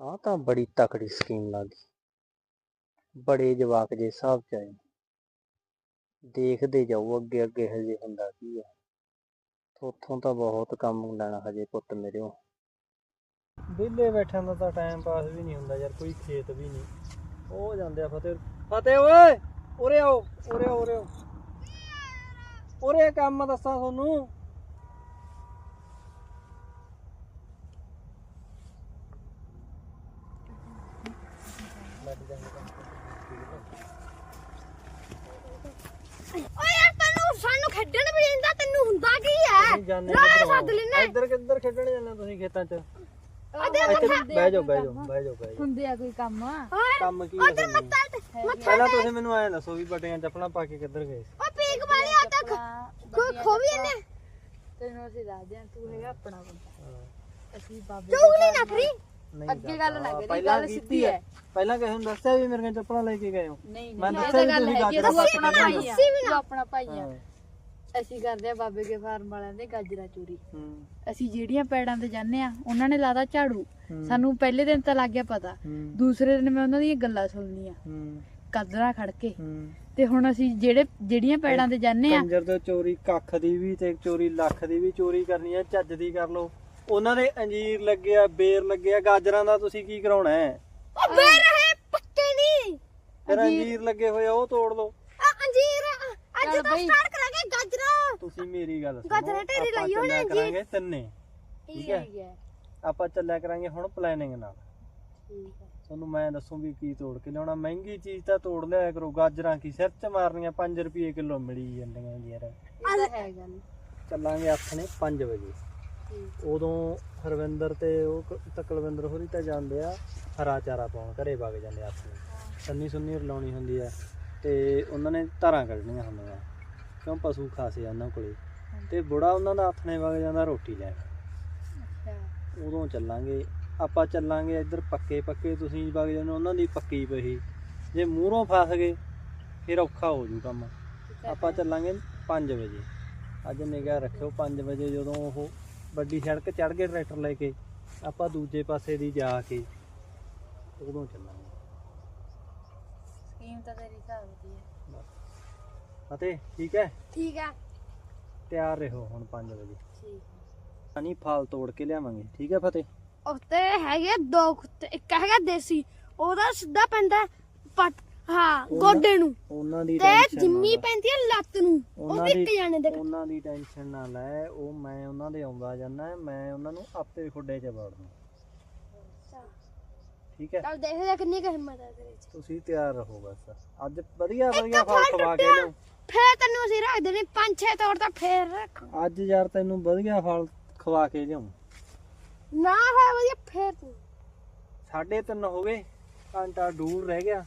ਆਹ ਤਾਂ ਬੜੀ ਤਕੜੀ ਸਕੀਮ ਲੱਗ ਗਈ। ਬੜੇ ਜਵਾਕ ਜੇ ਹਿਸਾਬ ਚ ਆਏ। ਦੇਖਦੇ ਜਾਓ ਅੱਗੇ ਅੱਗੇ ਹਜੇ ਹੁੰਦਾ ਕੀ ਆ। ਥੋਥੋਂ ਤਾਂ ਬਹੁਤ ਕੰਮ ਲੈਣਾ ਹਜੇ ਪੁੱਤ ਮੇਰੇ ਵਿਹਲੇ ਬੈਠਿਆਂ ਦਾ ਤਾਂ ਟਾਈਮ ਪਾਸ ਵੀ ਨਹੀਂ ਹੁੰਦਾ ਯਾਰ, ਕੋਈ ਖੇਤ ਵੀ ਨਹੀਂ। ਉਹ ਜਾਂਦੇ ਆ ਫਤਿਹ ਫਤਿਹ ਓਏ! ਉਰੇ ਆਓ ਉਰੇ ਆਓ ਉਰੇ ਆਓ। ਉਰੇ ਕੰਮ ਦੱਸਾਂ ਤੁਹਾਨੂੰ। ਓਏ ਤੈਨੂੰ ਸਾਨੂੰ ਖੇਡਣ ਵੀ ਜਾਂਦਾ ਤੈਨੂੰ ਹੁੰਦਾ ਕੀ ਹੈ? ਰਾਹ ਸੱਦ ਲੈਣਾ ਇੱਧਰ ਕਿੱਧਰ ਖੇਡਣ ਜਾਂਦੇ ਤੁਸੀਂ ਖੇਤਾਂ 'ਚ? ਅਦੇ ਇੱਥੇ ਬਹਿ ਜਾਓ ਬਹਿ ਜਾਓ ਬਹਿ ਜਾਓ ਬਹਿ ਜਾਓ। ਹੁੰਦੇ ਆ ਕੋਈ ਕੰਮ? ਕੰਮ ਕੀ ਹੈ? ਮੱਥਾ ਮੱਥਾ ਪਹਿਲਾਂ ਤੁਸੀਂ ਮੈਨੂੰ ਐਂ ਦੱਸੋ ਵੀ ਬਟੀਆਂ ਚੱਪਲਾਂ ਪਾ ਕੇ ਕਿੱਧਰ ਗਏ? ਓ ਪੀਕ ਵਾਲੀ ਆ ਤੱਕ ਕੋਈ ਖੋ ਵੀ ਇਹਨੇ। ਤੈਨੂੰ ਅਸੀਂ ਦੱਸਦੇ ਆ ਤੂੰ ਹੈਗਾ ਆਪਣਾ ਬੰਦਾ। ਅਸੀਂ ਬਾਬੇ ਚੁਗਲੀ ਨਾ ਕਰੀ ਅੱਗੇ ਗੱਲ ਨਾ। ਕਰੀ, ਪਹਿਲਾਂ ਗੱਲ ਸਿੱਧੀ ਹੈ। ਪਹਿਲਾਂ ਕਿਸੇ ਨੂੰ ਦੱਸਿਆ ਵੀ ਮੇਰੀਆਂ ਚੱਪਲਾਂ ਲੈ ਕੇ ਗਏ ਹੋ। ਨਹੀਂ ਮੈਂ ਦੱਸਿਆ ਵੀ ਗੱਲ ਤੁਸੀਂ ਆ, ਗਾਜਰਾਂ ਤੂੰ ਆਪਣਾ ਭਾਈ ਆ। ਤੂੰ ਆਪਣਾ ਭਾਈ ਆ। ਅਸੀਂ ਕਰਦੇ ਆ ਬਾਬੇ ਕੇ ਫਾਰਮ ਵਾਲਿਆਂ ਦੇ ਗਾਜਰਾ ਚੋਰੀ। ਅਸੀਂ ਜਿਹੜੀਆਂ ਪੈੜਾਂ ਤੇ ਜਾਂਦੇ ਆ ਉਹਨਾਂ ਨੇ ਲਾਦਾ ਝਾੜੂ। ਸਾਨੂੰ ਪਹਿਲੇ ਦਿਨ ਤਾਂ ਲੱਗ ਗਿਆ ਪਤਾ। ਦੂਸਰੇ ਦਿਨ ਮੈਂ ਉਹਨਾਂ ਦੀਆਂ ਗੱਲਾਂ ਸੁਣਨੀਆਂ। ਕਦਰਾਂ ਖੜ ਕੇ। ਤੇ ਹੁਣ ਅਸੀਂ ਜਿਹੜੇ ਜਿਹੜੀਆਂ ਪੈੜਾਂ ਤੇ ਜਾਂਦੇ ਆ। ਕੰਜਰ ਤੋਂ ਚੋਰੀ ਕੱਖ ਦੀ ਵੀ ਤੇ ਚੋਰੀ ਲੱਖ ਦੀ ਵੀ ਚੋਰੀ ਕਰਨੀ ਹੈ ਚੱਜ ਦੀ ਕਰ ਲਓ। ਉਹਨਾਂ ਦੇ ਅੰਜੀਰ ਲੱਗੇ ਆ ਬੇਰ ਲੱਗੇ ਆ ਗਾਜਰਾਂ ਦਾ ਤੁਸੀਂ ਕੀ ਕਰਾਉਣਾ ਹੈ? ਓ ਬੇ ਰਹੇ ਪੱਕੇ ਨਹੀਂ। ਫਿਰ ਅੰਜੀਰ ਲੱਗੇ ਹੋਏ ਆ ਉਹ ਤੋੜ ਲਓ। ਆ ਅੰਜੀਰ ਅੱਜ ਚੱਲ ਤੋਂ ਬਈ। ਸਟਾਰਟ ਕਰਾਂਗੇ ਗਾਜਰਾਂ। ਤੁਸੀਂ ਮੇਰੀ ਗੱਲ ਸੁਣੋ ਗਾਜਰਾਂ ਢੇਰੀ ਆਪਾਂ ਲਾਈ ਹੋਣੀ ਚੱਲਿਆ ਅੰਜੀਰ। ਕਰਾਂਗੇ ਤਿੰਨੇ ਠੀਕ ਹੈ? ਹੈ ਆਪਾਂ ਚੱਲਿਆ ਕਰਾਂਗੇ ਹੁਣ ਪਲੈਨਿੰਗ ਨਾਲ। ਠੀਕ ਹੈ। ਤੁਹਾਨੂੰ ਮੈਂ ਦੱਸੂ ਵੀ ਕੀ ਤੋੜ ਕੇ ਲਿਆਉਣਾ। ਮਹਿੰਗੀ ਚੀਜ਼ ਤਾਂ ਤੋੜ ਲਿਆ ਕਰੋ ਗਾਜਰਾਂ ਕੀ ਸਿਰ 'ਚ ਮਾਰਨੀਆਂ 5 ਰੁਪਏ ਕਿਲੋ ਮਿਲੀ ਜਾਂਦੀਆਂ ਯਾਰ ਇਹ ਤਾਂ ਹੈ ਗੱਲ। ਚੱਲਾਂਗੇ ਆਥਣੇ 5 ਵਜੇ। ਉਦੋਂ ਹਰਵਿੰਦਰ ਤੇ ਉਹ ਤਕਲਵਿੰਦਰ ਹੋਰੀ ਤਾਂ ਜਾਂਦੇ ਆ ਹਰਾ ਚਾਰਾ ਪਾਉਣ ਘਰੇ ਵਗ ਜਾਂਦੇ ਆ ਆਪਣੇ ਸੰਨੀ ਸੁੰਨੀ ਰਲਾਉਣੀ ਹੁੰਦੀ ਆ ਤੇ ਉਹਨਾਂ ਨੇ ਧਾਰਾਂ ਕੱਢਣੀਆਂ ਹੁੰਦੀਆਂ। ਕਿਉਂ ਪਸ਼ੂ ਖਾਸੇ ਆ ਉਹਨਾਂ ਕੋਲੇ? ਤੇ ਬੁੜਾ ਉਹਨਾਂ ਦਾ ਆਥਣੇ ਵਗ ਜਾਂਦਾ ਰੋਟੀ ਲੈਣ। ਉਦੋਂ ਚੱਲਾਂਗੇ। ਆਪਾਂ ਚੱਲਾਂਗੇ ਇੱਧਰ ਪੱਕੇ ਪੱਕੇ ਤੁਸੀਂ ਵਗ ਜਾਂਦੇ ਉਹਨਾਂ ਦੀ ਪੱਕੀ ਪਈ ਜੇ ਮੂਹਰੋਂ ਫਸ ਗਏ ਫਿਰ ਔਖਾ ਹੋ ਜੂ ਕੰਮ। ਆਪਾਂ ਚੱਲਾਂਗੇ 5 ਵਜੇ। ਅੱਜ ਨਿਗਾਹ ਰੱਖਿਓ 5 ਵਜੇ ਜਦੋਂ ਉਹ ਵੱਡੀ ਸੜਕ ਚੜ੍ਹ ਕੇ ਟਰੈਕਟਰ ਲੈ ਕੇ ਆਪਾਂ ਦੂਜੇ ਪਾਸੇ ਦੀ ਜਾ ਕੇ ਉਦੋਂ ਚੱਲਾਂਗੇ। ਸਕੀਮ ਤਾਂ ਤੇਰੀ ਹਿਸਾਬ ਦੀ ਹੈ। ਅਤੇ ਠੀਕ ਹੈ? ਠੀਕ ਆ। ਤਿਆਰ ਰਹੋ ਹੁਣ 5 ਵਜੇ। ਠੀਕ ਨਹੀਂ ਫਲ ਤੋੜ ਕੇ ਲਿਆਵਾਂਗੇ ਠੀਕ ਹੈ ਫਤਿਹ? ਉੱਤੇ ਹੈਗੇ ਦੋ ਕੁੱਤੇ ਇੱਕ ਹੈਗਾ ਦੇਸੀ ਉਹਦਾ ਸਿੱਧਾ ਪੈਂਦਾ ਪੱਟ ਹਾਂ ਗੋਡੇ ਨੂੰ। ਉਹਨਾਂ ਦੀ ਤੇ ਜਿੰਮੀ। ਪੈਂਦੀ ਹੈ ਲੱਤ ਨੂੰ ਉਹ ਵੀ ਇੱਕ ਜਾਣੇ ਦੇ ਉਹਨਾਂ ਦੀ ਟੈਨਸ਼ਨ ਨਾ ਲੈ ਉਹ ਮੈਂ ਉਹਨਾਂ ਦੇ ਆਉਂਦਾ ਜਾਂਦਾ ਮੈਂ ਉਹਨਾਂ ਨੂੰ ਆਪੇ ਖੁੱਡੇ 'ਚ ਵੜ ਦੂੰ। ਠੀਕ ਹੈ? ਚੱਲ ਦੇਖਦੇ ਆ ਕਿੰਨੀ ਕੁ ਹਿੰਮਤ ਹੈ ਤੇਰੇ 'ਚ ਤੁਸੀਂ ਤਿਆਰ ਰਹੋ ਬਸ। ਅੱਜ ਵਧੀਆ ਵਧੀਆ ਫਲ ਖਵਾ ਕੇ ਲਿਆਓ। ਫੇਰ ਤੈਨੂੰ ਅਸੀਂ ਰੱਖ ਦੇਣੀ ਪੰਜ ਛੇ ਤੋੜ ਤਾਂ ਫੇਰ ਰੱਖ। ਅੱਜ ਯਾਰ ਤੈਨੂੰ ਵਧੀਆ ਫਲ ਖਵਾ ਕੇ ਲਿਆਉਂ। ਨਾ ਹੋਇਆ ਵਧੀਆ ਫੇਰ ਤੂੰ। ਸਾਢੇ ਤਿੰਨ ਹੋ ਗਏ ਘੰਟਾ ਦੂਰ ਰਹਿ ਗਿਆ।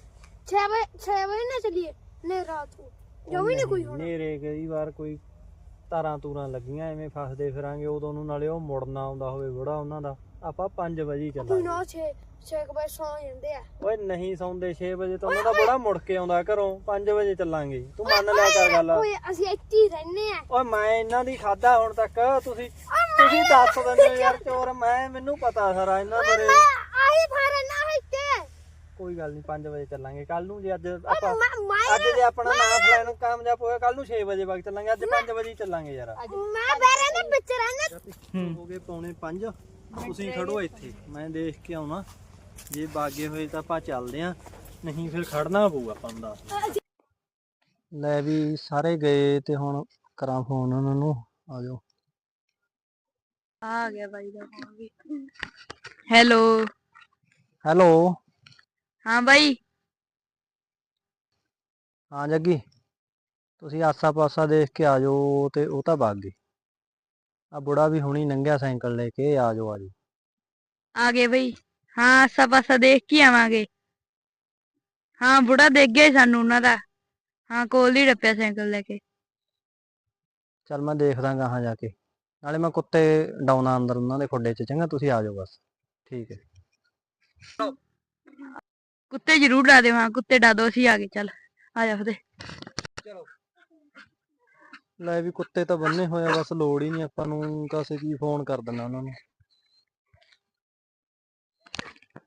6 ਵਜੇ 6 ਵਜੇ ਨਾ ਚਲੀਏ ਨੇ ਰਾਤ ਨੂੰ। ਜੋ ਵੀ ਨਹੀਂ ਕੋਈ ਹੋਣਾ। ਨੇਰੇ ਕਈ ਵਾਰ ਕੋਈ ਤਾਰਾਂ ਤੂਰਾਂ ਲੱਗੀਆਂ ਐਵੇਂ ਫਸਦੇ ਫਿਰਾਂਗੇ ਉਦੋਂ ਨੂੰ ਨਾਲੇ ਉਹ ਮੁੜਨਾ ਆਉਂਦਾ ਹੋਵੇ ਬੁੜਾ ਉਹਨਾਂ ਦਾ। ਆਪਾਂ 5 ਵਜੇ ਹੀ ਕੋਈ ਚੱਲਾਂਗੇ। ਨਾ 6 6 ਵਜੇ ਸੌ ਜਾਂਦੇ ਆ। ਓਏ ਨਹੀਂ ਸੌਂਦੇ 6 ਵਜੇ ਤਾਂ ਉਹਨਾਂ ਦਾ ਬੜਾ ਮੁੜ ਕੇ ਆਉਂਦਾ ਘਰੋਂ 5 ਵਜੇ ਚੱਲਾਂਗੇ। ਤੂੰ ਮੰਨ ਲਿਆ ਕਰ ਗੱਲ। ਓਏ ਅਸੀਂ ਇੱਥੇ ਹੀ ਰਹਿੰਦੇ ਆ। ਓਏ ਮੈਂ ਇਹਨਾਂ ਦੀ ਖਾਦਾ ਹੁਣ ਤੱਕ ਤੁਸੀਂ ਤੁਸੀਂ ਦੱਸ ਦਿੰਦੇ ਹੋ ਯਾਰ ਚੋਰ ਮੈਂ ਮੈਨੂੰ ਪਤਾ ਸਾਰਾ ਇਹਨਾਂ ਬਾਰੇ। ਮੈਂ ਆਹੀ ਥਾਂ ਰਹਿਣਾ ਹੈ ਇੱਥੇ ਕੋਈ ਗੱਲ ਨਹੀਂ 5 ਵਜੇ ਚੱਲਾਂਗੇ। ਕੱਲ ਨੂੰ ਜੇ ਅੱਜ ਆਪਾਂ ਅੱਜ ਜੇ ਆਪਣਾ ਨਾ ਪਲਾਨ ਕਾਮਯਾਬ ਹੋਇਆ ਕੱਲ ਨੂੰ 6 ਵਜੇ ਵਗ ਚੱਲਾਂਗੇ। ਅੱਜ 5 ਵਜੇ ਚੱਲਾਂਗੇ ਯਾਰ। ਮੈਂ ਬੇਰੇ ਦੇ ਵਿੱਚ ਰਹਿਣਾ ਹੋ ਗਏ ਪੌਣੇ 5 ਤੁਸੀਂ ਖੜੋ ਇੱਥੇ। ਮੈਂ ਦੇਖ ਕੇ ਆਉਣਾ। ਜੇ ਬਾਗੇ ਹੋਏ ਤਾਂ ਆਪਾਂ ਚੱਲਦੇ ਆਂ ਨਹੀਂ ਫਿਰ ਖੜਨਾ ਪਊਗਾ ਆਪਾਂ ਨੂੰ ਦੱਸ ਲੈ ਵੀ ਸਾਰੇ ਗਏ ਤੇ ਹੁਣ ਕਰਾਂ ਫੋਨ ਉਹਨਾਂ ਨੂੰ। ਆ ਜਾਓ। ਆ ਗਿਆ ਬਾਈ ਦਾ ਫੋਨ ਵੀ। ਹੈਲੋ। ਹੈਲੋ। ਹਾਂ ਬਾਈ। ਹਾਂ ਜੱਗੀ ਤੁਸੀਂ ਆਸਾ ਪਾਸਾ ਦੇਖ ਕੇ ਆ ਜਾਓ ਤੇ ਉਹ ਤਾਂ ਭੱਗ ਗਏ ਆ ਬੁੜਾ ਵੀ ਹੁਣੀ ਲੰਘਿਆ ਸਾਈਕਲ ਲੈ ਕੇ ਆ ਜਾਓ ਆ ਜਾਓ। ਆ ਗਏ ਬਈ। ਹਾਂ ਆਸਾ ਪਾਸਾ ਦੇਖ ਕੇ ਆਵਾਂਗੇ। ਹਾਂ ਬੁੜਾ ਦੇਖ ਗਿਆ ਸੀ ਸਾਨੂੰ ਉਹਨਾਂ ਦਾ। ਹਾਂ ਕੋਲ ਹੀ ਡੱਪਿਆ ਸਾਈਕਲ ਲੈ ਕੇ। ਚੱਲ ਮੈਂ ਦੇਖਦਾ ਗਾਹਾਂ ਜਾ ਕੇ। ਨਾਲੇ ਮੈਂ ਕੁੱਤੇ ਡਾਉਣਾ ਅੰਦਰ ਉਹਨਾਂ ਦੇ ਖੁੱਡੇ 'ਚ ਚੰਗਾ ਤੁਸੀਂ ਆ ਜਾਓ ਬਸ। ਠੀਕ ਹੈ। ਕੁੱਤੇ ਜ਼ਰੂਰ ਡਾ ਹਾਂ ਕੁੱਤੇ ਡਾ ਦਿਓ ਅਸੀਂ ਆ ਗਏ ਚੱਲ ਆ ਜਾ ਫਤੇ ਲੈ ਵੀ ਕੁੱਤੇ ਤਾਂ ਬੰਨੇ ਹੋਏ ਆ ਬਸ ਲੋੜ ਹੀ ਨਹੀਂ ਆਪਾਂ ਨੂੰ ਕਾਸੇ ਕੀ ਫੋਨ ਕਰ ਦਿੰਦਾ ਉਹਨਾਂ ਨੂੰ।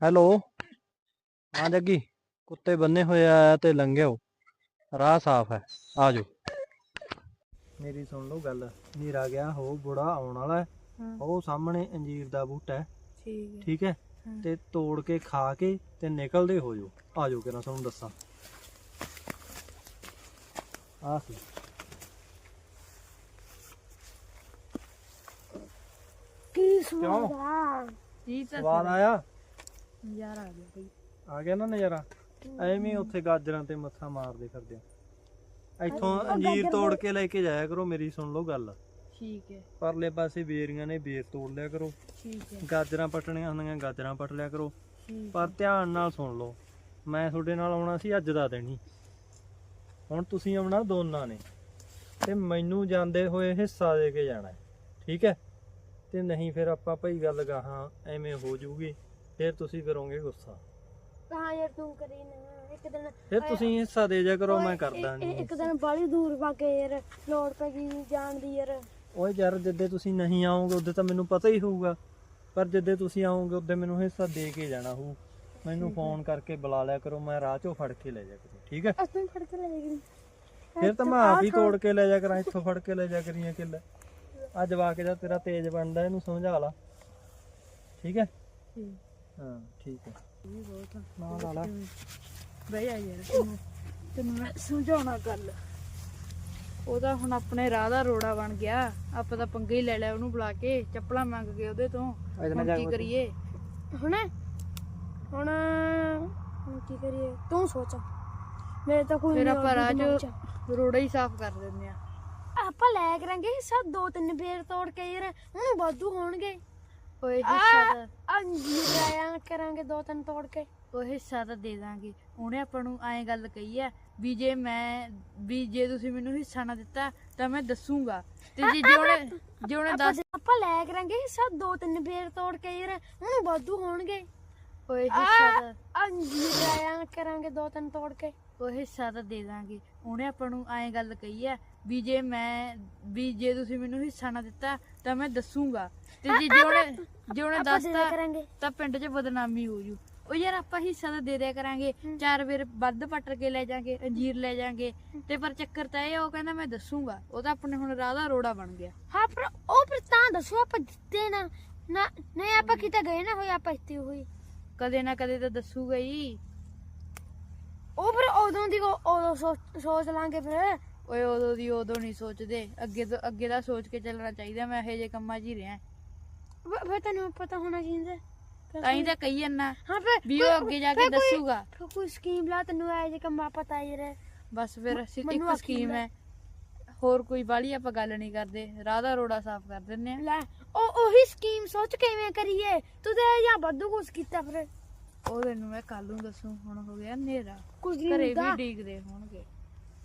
ਹੈਲੋ? ਹਾਂ ਜੱਗੀ ਕੁੱਤੇ ਬੰਨੇ ਹੋਏ ਆ ਤੇ ਲੰਘਿਓ। ਰਾਹ ਸਾਫ਼ ਹੈ ਆ ਜਾਓ। ਮੇਰੀ ਸੁਣ ਲਓ ਗੱਲ ਨੀਰਾ ਗਿਆ ਹੋ ਬੁੜਾ ਆਉਣ ਵਾਲਾ ਹੈ। ਉਹ ਸਾਹਮਣੇ ਅੰਜੀਰ ਦਾ ਬੂਟਾ ਹੈ। ਠੀਕ ਹੈ। ਠੀਕ ਹੈ ਹਾਂ। ਤੇ ਤੋੜ ਕੇ ਖਾ ਕੇ ਤੇ ਨਿਕਲਦੇ ਹੋ ਜਾਓ। ਆ ਜਾਓ ਕਿਰਾਂ ਤੁਹਾਨੂੰ ਦੱਸਾਂ। ਆ ਸੀ। ਕੀ ਸਵਾਦ ਆ? ਜੀ ਤਾਂ ਸਵਾਦ ਆਇਆ? ਨਜ਼ਾਰਾ ਆ ਗਿਆ ਬਈ। ਆ ਗਿਆ ਨਾ ਨਜ਼ਾਰਾ? ਐਵੇਂ ਹੀ ਉੱਥੇ ਗਾਜਰਾਂ ਤੇ ਮੱਥਾ ਮਾਰਦੇ ਫਿਰਦੇ ਆ। ਇੱਥੋਂ ਅੰਜੀਰ ਤੋੜ ਕੇ ਲੈ ਕੇ ਜਾਇਆ ਕਰੋ ਮੇਰੀ ਸੁਣ ਲਓ ਗੱਲ। ਠੀਕ ਹੈ। ਪਰਲੇ ਪਾਸੇ ਬੇਰੀਆਂ ਨੇ ਬੇਰ ਤੋੜ ਲਿਆ ਕਰੋ। ਠੀਕ ਹੈ। ਗਾਜਰਾਂ ਪਟਣੀਆਂ ਹੁੰਦੀਆਂ ਗਾਜਰਾਂ ਪਟ ਲਿਆ ਕਰੋ। ਪਰ ਧਿਆਨ ਨਾਲ ਸੁਣ ਲਓ ਮੈਂ ਤੁਹਾਡੇ ਨਾਲ ਆਉਣਾ ਸੀ ਅੱਜ ਦਾ ਦਿਨ ਹੀ। ਹੁਣ ਤੁਸੀਂ ਆਉਣਾ ਦੋਨਾਂ ਨੇ। ਤੇ ਮੈਨੂੰ ਜਾਂਦੇ ਹੋਏ ਹਿੱਸਾ ਦੇ ਕੇ ਜਾਣਾ ਠੀਕ ਹੈ? ਤੇ ਨਹੀਂ ਫਿਰ ਆਪਾਂ ਭਾਈ ਗੱਲ ਗਾਹਾਂ ਐਵੇਂ ਹੋ ਜੂਗੀ ਫਿਰ ਤੁਸੀਂ ਕਰੋਗੇ ਗੁੱਸਾ। ਹਾਂ ਯਾਰ ਤੂੰ ਕਰੀ ਨਾ ਇੱਕ ਦਿਨ ਫਿਰ ਤੁਸੀਂ ਹਿੱਸਾ ਦੇ ਜਾ ਕਰੋ ਮੈਂ ਕਰਦਾ ਨਹੀਂ। ਇੱਕ ਦਿਨ ਬਾਲੀ ਦੂਰ ਵਾ ਕੇ ਯਾਰ ਲੋੜ ਪੈ ਗਈ ਜਾਣ ਦੀ ਯਾਰ। ਓਏ ਯਾਰ ਜਿੱਦੇ ਤੁਸੀਂ ਨਹੀਂ ਆਓਗੇ ਉਦੋਂ ਤਾਂ ਮੈਨੂੰ ਪਤਾ ਹੀ ਹੋਊਗਾ। ਪਰ ਜਿੱਦੇ ਤੁਸੀਂ ਆਓਗੇ ਉਦੋਂ ਮੈਨੂੰ ਹਿੱਸਾ ਦੇ ਕੇ ਜਾਣਾ ਹੋਊ। ਮੈਨੂੰ ਫੋਨ ਕਰਕੇ ਬੁਲਾ ਲਿਆ ਕਰੋ ਮੈਂ ਰਾਹ ਚੋਂ ਫੜ ਕੇ ਲੈ ਜਾ ਕਰੂੰ ਠੀਕ ਹੈ? ਅਸਾਂ ਫੜ ਕੇ ਲੈ ਜਾਈਏ ਫਿਰ ਤਾਂ ਮੈਂ ਆਪ ਹੀ ਤੋੜ ਕੇ ਲੈ ਜਾ ਕਰਾਂ ਇੱਥੋਂ ਫੜ ਕੇ ਲੈ ਜਾ ਕਰੀਆਂ ਕਿੱਲੇ। ਆ ਜਵਾਕ ਜਾ ਤੇਰਾ ਤੇਜ਼ ਬਣਦਾ ਇਹਨੂੰ ਸਮਝਾ ਲਾ। ਠੀਕ ਹੈ? ਹਾਂ ਠੀਕ ਹੈ। ਨਾ ਲਾ ਲਾ। ਬਈ ਆ ਯਾਰ ਤੈਨੂੰ ਤੈਨੂੰ ਮੈਂ ਸਮਝਾਉਣਾ ਗੱਲ। ਉਹਦਾ ਹੁਣ ਆਪਣੇ ਰਾਹ ਦਾ ਰੋੜਾ ਬਣ ਗਿਆ। ਆਪਾਂ ਤਾਂ ਪੰਗੇ ਹੀ ਲੈ ਲਿਆ ਉਹਨੂੰ ਬੁਲਾ ਕੇ ਚੱਪਲਾਂ ਮੰਗ ਕੇ ਉਹਦੇ ਤੋਂ। ਹੁਣ ਕੀ ਕਰੀਏ? ਹੁਣ ਹੁਣ ਹੁਣ ਕੀ ਕਰੀਏ? ਤੂੰ ਸੋਚ। ਮੇਰੇ ਤਾਂ ਕੋਈ ਫਿਰ ਨਹੀਂ ਆਪਾਂ ਰਾਹ 'ਚ। ਰੋੜਾ ਹੀ ਸਾਫ਼ ਕਰ ਦਿੰਦੇ ਆ ਆਪਾਂ ਲੈ ਕਰਾਂਗੇ ਹਿੱਸਾ ਦੋ ਤਿੰਨ ਬੇਰ ਤੋੜ ਕੇ ਯਾਰ ਉਹਨੂੰ ਵਾਧੂ ਹੋਣਗੇ। ਓਏ ਹਿੱਸਾ ਤਾਂ ਅੰਜੀਰ ਆਇਆ ਕਰਾਂਗੇ ਦੋ ਤਿੰਨ ਤੋੜ ਕੇ। ਉਹ ਹਿੱਸਾ ਤਾਂ ਦੇ ਦਾਂਗੇ। ਉਹਨੇ ਆਪਾਂ ਨੂੰ ਐਂ ਗੱਲ ਕਹੀ ਆ ਵੀ ਜੇ ਮੈਂ ਵੀ ਜੇ ਤੁਸੀਂ ਮੈਨੂੰ ਹਿੱਸਾ ਨਾ ਦਿੱਤਾ ਤਾਂ ਮੈਂ ਦੱਸੂਗਾ। ਤੇ ਜੇ ਜੇ ਉਹਨੇ ਜੇ ਉਹਨੇ ਆਪਾਂ ਦੱਸ ਆਪਾਂ ਲੈ ਕਰਾਂਗੇ ਹਿੱਸਾ ਦੋ ਤਿੰਨ ਬੇਰ ਤੋੜ ਕੇ ਯਾਰ ਉਹਨੂੰ ਵਾਧੂ ਹੋਣਗੇ। ਓਏ ਹਿੱਸਾ ਤਾਂ ਅੰਜੀਰ ਆਇਆ ਕਰਾਂਗੇ ਦੋ ਤਿੰਨ ਤੋੜ ਕੇ। ਉਹ ਹਿੱਸਾ ਤਾਂ ਦੇ ਦਾਂਗੇ। ਉਹਨੇ ਆਪਾਂ ਨੂੰ ਐਂ ਗੱਲ ਕਹੀ ਆ ਵੀ ਜੇ ਮੈਂ ਵੀ ਜੇ ਤੁਸੀਂ ਮੈਨੂੰ ਹਿੱਸਾ ਨਾ ਦਿੱਤਾ ਤਾਂ ਮੈਂ ਦੱਸੂਗਾ। ਤੇ ਜੇ ਜੇ ਉਹਨੇ ਜੇ ਉਹਨੇ ਆਪਾਂ ਦੇ ਦਿਆ ਦੱਸਤਾ ਕਰਾਂਗੇ। ਤਾਂ ਪਿੰਡ 'ਚ ਬਦਨਾਮੀ ਹੋ ਜੂ। ਉਹ ਯਾਰ ਆਪਾਂ ਹਿੱਸਾ ਤਾਂ ਦੇ ਦਿਆ ਕਰਾਂਗੇ। ਚਾਰ ਵੇਰ ਵੱਧ ਪੱਟ ਕੇ ਲੈ ਜਾਾਂਗੇ ਅੰਜੀਰ ਲੈ ਜਾਾਂਗੇ। ਤੇ ਪਰ ਚੱਕਰ ਤਾਂ ਇਹ ਉਹ ਕਹਿੰਦਾ ਮੈਂ ਦੱਸੂਗਾ। ਉਹ ਤਾਂ ਆਪਣੇ ਹੁਣ ਰਾਹ ਦਾ ਰੋੜਾ ਬਣ ਗਿਆ। ਹਾਂ ਪਰ ਉਹ ਫਿਰ ਤਾਂ ਦੱਸੋ ਆਪਾਂ ਦਿੱਤੇ ਨਾ। ਨਾ ਨਹੀਂ ਆਪਾਂ ਕਿਤੇ ਗਏ ਨਾ ਹੋਏ ਆਪਾਂ ਇੱਥੇ ਹੋਈ ਕਦੇ ਨਾ ਕਦੇ ਤਾਂ ਦੱਸੂਗਾ ਹੀ। ਉਹ ਫਿਰ ਉਦੋਂ ਦੀ ਉਹ- ਉਦੋਂ ਸੋਚ- ਲਾਂਗੇ ਫਿਰ। ਓਏ ਉਦੋਂ ਦੀ ਉਦੋਂ ਨਹੀਂ ਸੋਚਦੇ। ਅੱਗੇ ਤੋਂ ਅੱਗੇ ਦਾ ਸੋਚ ਕੇ ਚੱਲਣਾ ਚਾਹੀਦਾ ਮੈਂ ਇਹੋ ਜਿਹੇ ਕੰਮਾਂ 'ਚ ਹੀ ਰਿਹਾ। ਫਿਰ ਤੈਨੂੰ ਪਤਾ ਹੋਣਾ ਚਾਹੀਦਾ। ਤਾਂ ਹੀ ਤਾਂ ਕਹੀ ਜੰਨਾ ਹਾਂ ਫਿਰ ਵੀ ਉਹ ਅੱਗੇ ਜਾ ਕੇ ਦੱਸੂਗਾ। ਕੋਈ ਸਕੀਮ ਲਾ ਤੈਨੂੰ ਐ ਜੇ ਕੰਮਾਂ ਪਤਾ ਹੀ ਰਹੇ। ਬਸ ਫਿਰ ਅਸੀਂ ਮੈਨੂੰ ਇੱਕ ਸਕੀਮ। ਹੈ। ਹੋਰ ਕੋਈ ਬਾਲੀ ਆਪਾਂ ਗੱਲ ਨਹੀਂ ਕਰਦੇ। ਦਾ ਰੋੜਾ ਸਾਫ਼ ਕਰ ਦਿੰਨੇ ਆ ਲੈ ਉਹ ਉਹੀ ਸਕੀਮ ਸੋਚ ਕਿਵੇਂ ਕਰੀਏ? ਤੂੰ ਤੇ ਜਾਂ ਬੱਦੂ ਕੁਛ ਕੀਤਾ ਫਿਰ। ਉਹ ਤੈਨੂੰ ਮੈਂ ਕੱਲ ਨੂੰ ਦੱਸੂ ਹੁਣ ਹੋ ਗਿਆ ਹਨੇਰਾ। ਕੁਝ ਘਰੇ ਵੀ ਡੀਕਦੇ ਹੋਣਗੇ।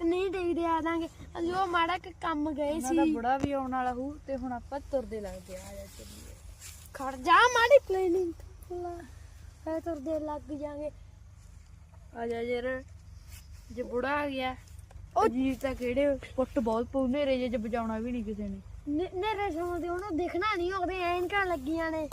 ਨਹੀਂ ਦੇਖਦੇ ਆ ਦਾਂਗੇ ਉਹ ਮਾੜਾ ਕੰਮ ਗਏ ਉਹਨਾਂ ਦਾ ਸੀ ਬੁੜਾ ਵੀ ਆਉਣ ਵਾਲਾ ਹੂ ਤੇ ਹੁਣ ਆਪਾਂ ਤੁਰਦੇ ਲੱਗਦੇ ਆ ਜਾ ਚੱਲੀਏ। ਖੜ ਜਾ ਮਾੜੀ ਪਲੇਨਿੰਗ ਫੇ ਤੁਰਦੇ ਲੱਗ ਜਾਾਂਗੇ। ਆ ਜਾ ਯਾਰ ਜੇ ਬੁੜਾ ਆ ਗਿਆ ਉਹ ਜੀ ਤਾਂ ਕਿਹੜੇ ਪੁੱਟ ਬਹੁਤ ਪਊ ਹਨੇਰੇ ਜੇ ਚ ਬਜਾਉਣਾ ਵੀ ਨਹੀਂ ਕਿਸੇ ਨੇ। ਨੇਰੇ ਸੌਂ ਦੇ ਉਹਨੂੰ ਦਿਖਣਾ ਨਹੀਂ ਉਹਦੇ ਐਨਕਾਂ ਲੱਗੀਆਂ ਨੇ।